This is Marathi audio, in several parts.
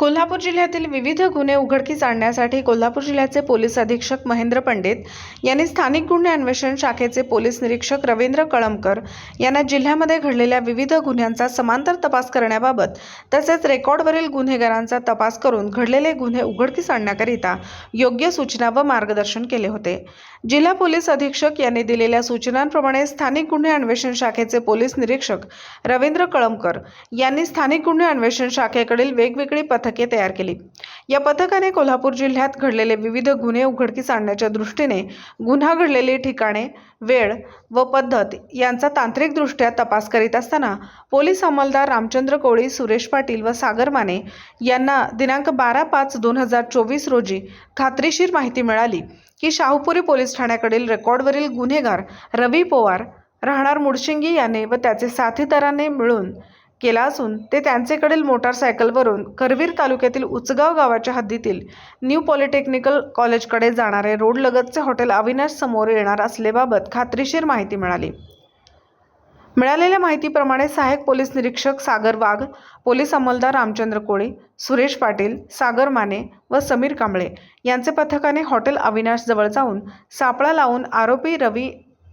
कोल्हापूर जिल्ह्यातील विविध गुन्हे उघडकीस आणण्यासाठी कोल्हापूर जिल्ह्याचे पोलीस अधीक्षक महेंद्र पंडित यांनी स्थानिक गुन्हे अन्वेषण शाखेचे पोलीस निरीक्षक रवींद्र कळमकर यांना जिल्ह्यामध्ये घडलेल्या विविध गुन्ह्यांचा समांतर तपास करण्याबाबत तसेच रेकॉर्डवरील गुन्हेगारांचा तपास करून घडलेले गुन्हे उघडकीस आणण्याकरिता योग्य सूचना व मार्गदर्शन केले होते. जिल्हा पोलीस अधीक्षक यांनी दिलेल्या सूचनांप्रमाणे स्थानिक गुन्हे अन्वेषण शाखेचे पोलीस निरीक्षक रवींद्र कळमकर यांनी स्थानिक गुन्हे अन्वेषण शाखेकडील वेगवेगळी पथके तयार केली. या पथकाने कोल्हापूर जिल्ह्यात घडलेले विविध गुन्हे उघडकीस आणण्याच्या दृष्टीने गुन्हा घडलेली ठिकाणे वेळ व पद्धत यांचा तांत्रिकदृष्ट्या तपास करीत असताना पोलीस अंमलदार रामचंद्र कोळी सुरेश पाटील व सागर माने यांना दिनांक बारा पाच दोन हजार चोवीस रोजी खात्रीशीर माहिती मिळाली की शाहूपुरी पोलीस ठाण्याकडील रेकॉर्डवरील गुन्हेगार रवी पवार राहणार मुडशिंगी याने व त्याचे साथीदाराने मिळून केला असून ते त्यांचेकडील मोटारसायकलवरून करवीर तालुक्यातील उचगाव गावाच्या हद्दीतील न्यू पॉलिटेक्निकल कॉलेजकडे जाणारे रोडलगतचे हॉटेल अविनाश समोर येणार असल्याबाबत खात्रीशीर माहिती मिळाली. मिळालेल्या माहितीप्रमाणे सहाय्यक पोलीस निरीक्षक सागर वाघ पोलीस अंमलदार रामचंद्र कोळी सुरेश पाटील सागर माने व समीर कांबळे यांचे पथकाने हॉटेल अविनाशजवळ जाऊन सापळा लावून आरोपी रवी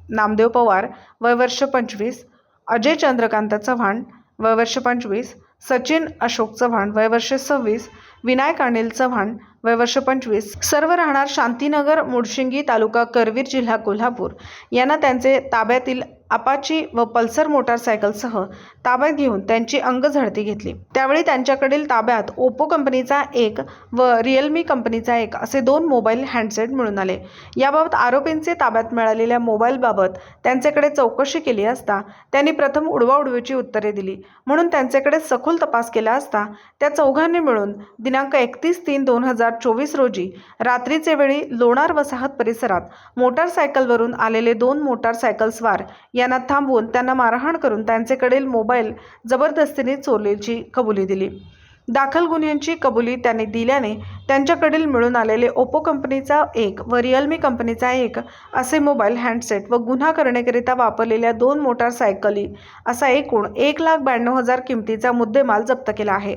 नामदेव पवार वय वर्ष पंचवीस अजय चंद्रकांत चव्हाण वयवर्ष पंचवीस सचिन अशोक चव्हाण वयवर्ष सव्वीस विनायक अनिल चव्हाण वय वर्ष पंचवीस. सर्व राहणार शांतीनगर मुडशिंगी तालुका करवीर जिल्हा कोल्हापूर. यांना त्यांचे ताब्यातील अपाची व पल्सर मोटारसायकलसह ताब्यात घेऊन त्यांची अंगझडती घेतली. त्यावेळी त्यांच्याकडील ताब्यात ओप्पो कंपनीचा एक व रिअलमी कंपनीचा एक असे दोन मोबाईल हँडसेट मिळून आले. याबाबत आरोपींचे ताब्यात मिळालेल्या मोबाईलबाबत त्यांच्याकडे चौकशी केली असता त्यांनी प्रथम उडवाउडवीची उत्तरे दिली. म्हणून त्यांच्याकडे सखोल तपास केला असता त्या चौघांनी मिळून दिनांक एकतीस तीन दोन हजार चोवीस रोजी रात्रीचे वेळी लोणार वसाहत परिसरात मोटारसायकलवरून आलेले दोन मोटारसायकलस्वार यांना थांबवून त्यांना मारहाण करून त्यांचेकडील मोबाईल जबरदस्तीने चोरल्याची कबुली दिली. दाखल गुन्ह्यांची कबुली त्यांनी दिल्याने त्यांच्याकडील मिळून आलेले ओप्पो कंपनीचा एक व रिअलमी कंपनीचा एक असे मोबाईल हँडसेट व गुन्हा करण्याकरिता वापरलेल्या दोन मोटारसायकली असा एकूण एक लाख ब्याण्णव हजार किमतीचा मुद्देमाल जप्त केला आहे.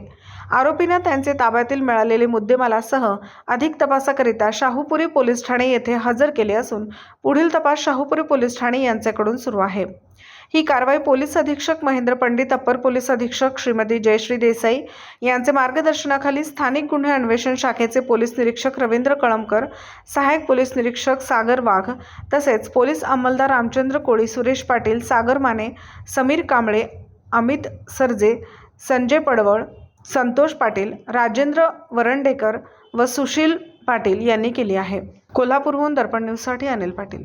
आरोपींना त्यांचे ताब्यातील मिळालेले मुद्देमालासह अधिक तपासाकरिता शाहूपुरी पोलीस ठाणे येथे हजर केले असून पुढील तपास शाहूपुरी पोलीस ठाणे यांच्याकडून सुरू आहे. ही कारवाई पोलीस अधीक्षक महेंद्र पंडित अप्पर पोलीस अधीक्षक श्रीमती जयश्री देसाई यांचे मार्गदर्शनाखाली स्थानिक गुन्हे अन्वेषण शाखेचे पोलीस निरीक्षक रवींद्र कळमकर सहाय्यक पोलीस निरीक्षक सागर वाघ तसेच पोलीस अंमलदार रामचंद्र कोळी सुरेश पाटील सागर माने समीर कांबळे अमित सरजे संजय पडवळ संतोष पाटील राजेंद्र वरंडेकर व सुशील पाटील यांनी केली आहे. कोल्हापूरहून दर्पण न्यूजसाठी अनिल पाटील.